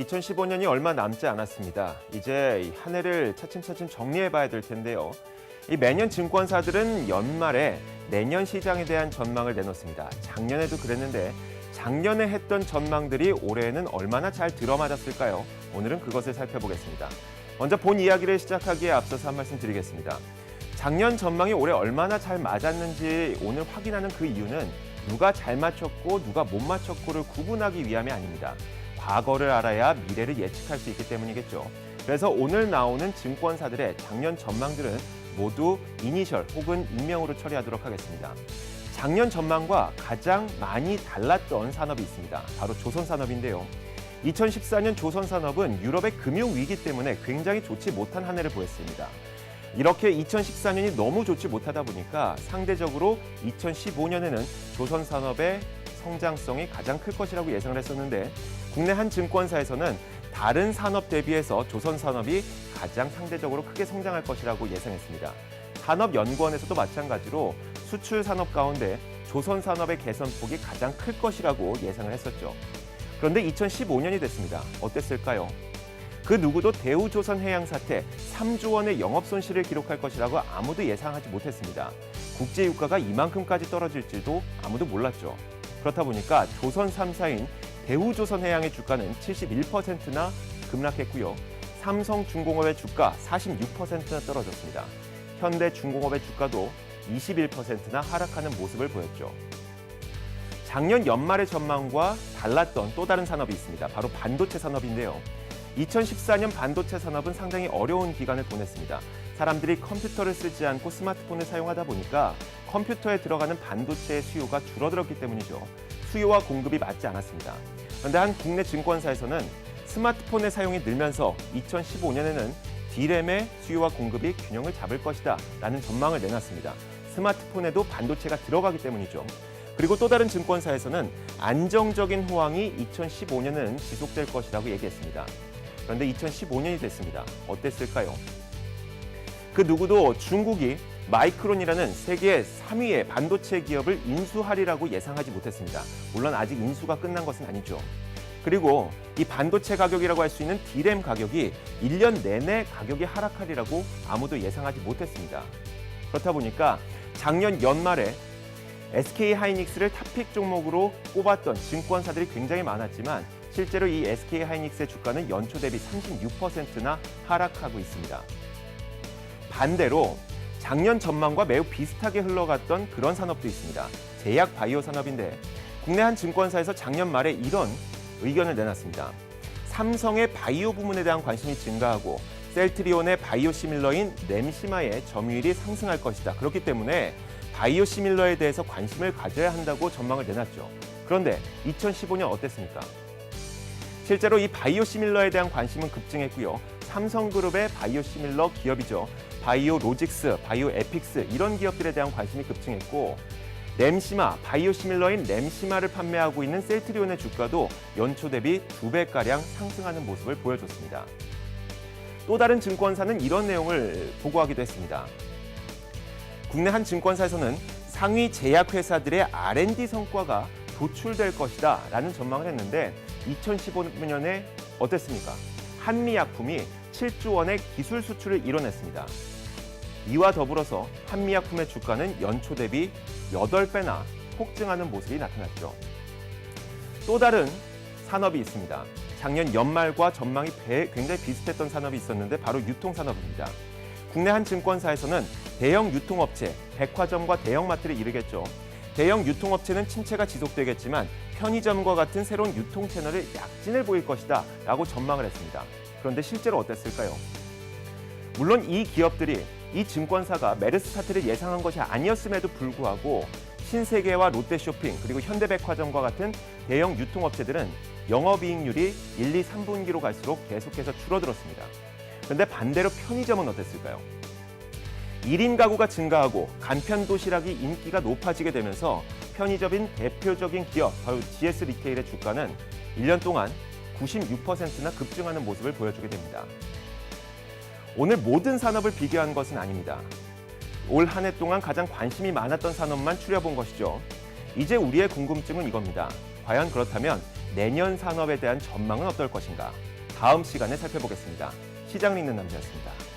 2015년이 얼마 남지 않았습니다. 이제 이한 해를 차츰차츰 정리해 봐야 될 텐데요. 이 매년 증권사들은 연말에 내년 시장에 대한 전망을 내놓습니다. 작년에도 그랬는데 작년에 했던 전망들이 올해에는 얼마나 잘 들어맞았을까요? 오늘은 그것을 살펴보겠습니다. 먼저 본 이야기를 시작하기에 앞서서 한 말씀 드리겠습니다. 작년 전망이 올해 얼마나 잘 맞았는지 오늘 확인하는 그 이유는 누가 잘 맞췄고 누가 못 맞췄고를 구분하기 위함이 아닙니다. 과거를 알아야 미래를 예측할 수 있기 때문이겠죠. 그래서 오늘 나오는 증권사들의 작년 전망들은 모두 이니셜 혹은 익명으로 처리하도록 하겠습니다. 작년 전망과 가장 많이 달랐던 산업이 있습니다. 바로 조선산업인데요. 2014년 조선산업은 유럽의 금융 위기 때문에 굉장히 좋지 못한 한 해를 보였습니다. 이렇게 2014년이 너무 좋지 못하다 보니까 상대적으로 2015년에는 조선산업의 성장성이 가장 클 것이라고 예상을 했었는데 국내 한 증권사에서는 다른 산업 대비해서 조선 산업이 가장 상대적으로 크게 성장할 것이라고 예상했습니다. 산업연구원에서도 마찬가지로 수출 산업 가운데 조선 산업의 개선폭이 가장 클 것이라고 예상을 했었죠. 그런데 2015년이 됐습니다. 어땠을까요? 그 누구도 대우조선 해양 사태 3조 원의 영업 손실을 기록할 것이라고 아무도 예상하지 못했습니다. 국제 유가가 이만큼까지 떨어질지도 아무도 몰랐죠. 그렇다 보니까 조선 3사인 대우조선해양의 주가는 71%나 급락했고요. 삼성중공업의 주가 46%나 떨어졌습니다. 현대중공업의 주가도 21%나 하락하는 모습을 보였죠. 작년 연말의 전망과 달랐던 또 다른 산업이 있습니다. 바로 반도체 산업인데요. 2014년 반도체 산업은 상당히 어려운 기간을 보냈습니다. 사람들이 컴퓨터를 쓰지 않고 스마트폰을 사용하다 보니까 컴퓨터에 들어가는 반도체의 수요가 줄어들었기 때문이죠. 수요와 공급이 맞지 않았습니다. 그런데 한 국내 증권사에서는 스마트폰의 사용이 늘면서 2015년에는 D램의 수요와 공급이 균형을 잡을 것이다 라는 전망을 내놨습니다. 스마트폰에도 반도체가 들어가기 때문이죠. 그리고 또 다른 증권사에서는 안정적인 호황이 2015년은 지속될 것이라고 얘기했습니다. 그런데 2015년이 됐습니다. 어땠을까요? 그 누구도 중국이 마이크론이라는 세계 3위의 반도체 기업을 인수하리라고 예상하지 못했습니다. 물론 아직 인수가 끝난 것은 아니죠. 그리고 이 반도체 가격이라고 할 수 있는 D램 가격이 1년 내내 가격이 하락하리라고 아무도 예상하지 못했습니다. 그렇다 보니까 작년 연말에 SK 하이닉스를 탑픽 종목으로 꼽았던 증권사들이 굉장히 많았지만 실제로 이 SK 하이닉스의 주가는 연초 대비 36%나 하락하고 있습니다. 반대로 작년 전망과 매우 비슷하게 흘러갔던 그런 산업도 있습니다. 제약 바이오 산업인데 국내 한 증권사에서 작년 말에 이런 의견을 내놨습니다. 삼성의 바이오 부문에 대한 관심이 증가하고 셀트리온의 바이오 시밀러인 램시마의 점유율이 상승할 것이다. 그렇기 때문에 바이오 시밀러에 대해서 관심을 가져야 한다고 전망을 내놨죠. 그런데 2015년 어땠습니까? 실제로 이 바이오 시밀러에 대한 관심은 급증했고요. 삼성그룹의 바이오 시밀러 기업이죠. 바이오 로직스, 바이오 에픽스 이런 기업들에 대한 관심이 급증했고 램시마, 바이오 시밀러인 램시마를 판매하고 있는 셀트리온의 주가도 연초 대비 두 배가량 상승하는 모습을 보여줬습니다. 또 다른 증권사는 이런 내용을 보고하기도 했습니다. 국내 한 증권사에서는 상위 제약회사들의 R&D 성과가 도출될 것이다 라는 전망을 했는데 2015년에 어땠습니까? 한미약품이 7조 원의 기술 수출을 이뤄냈습니다. 이와 더불어서 한미약품의 주가는 연초 대비 8배나 폭증하는 모습이 나타났죠. 또 다른 산업이 있습니다. 작년 연말과 전망이 배- 굉장히 비슷했던 산업이 있었는데 바로 유통산업입니다. 국내 한 증권사에서는 대형 유통업체, 백화점과 대형마트를 이르겠죠. 대형 유통업체는 침체가 지속되겠지만 편의점과 같은 새로운 유통 채널을 약진을 보일 것이다 라고 전망을 했습니다. 그런데 실제로 어땠을까요? 물론 이 기업들이 이 증권사가 메르스 사태를 예상한 것이 아니었음에도 불구하고 신세계와 롯데쇼핑 그리고 현대백화점과 같은 대형 유통업체들은 영업이익률이 1, 2, 3분기로 갈수록 계속해서 줄어들었습니다. 그런데 반대로 편의점은 어땠을까요? 1인 가구가 증가하고 간편 도시락이 인기가 높아지게 되면서 편의점인 대표적인 기업 바로 GS 리테일의 주가는 1년 동안 96%나 급증하는 모습을 보여주게 됩니다. 오늘 모든 산업을 비교한 것은 아닙니다. 올 한 해 동안 가장 관심이 많았던 산업만 추려본 것이죠. 이제 우리의 궁금증은 이겁니다. 과연 그렇다면 내년 산업에 대한 전망은 어떨 것인가? 다음 시간에 살펴보겠습니다. 시장 읽는 남자였습니다.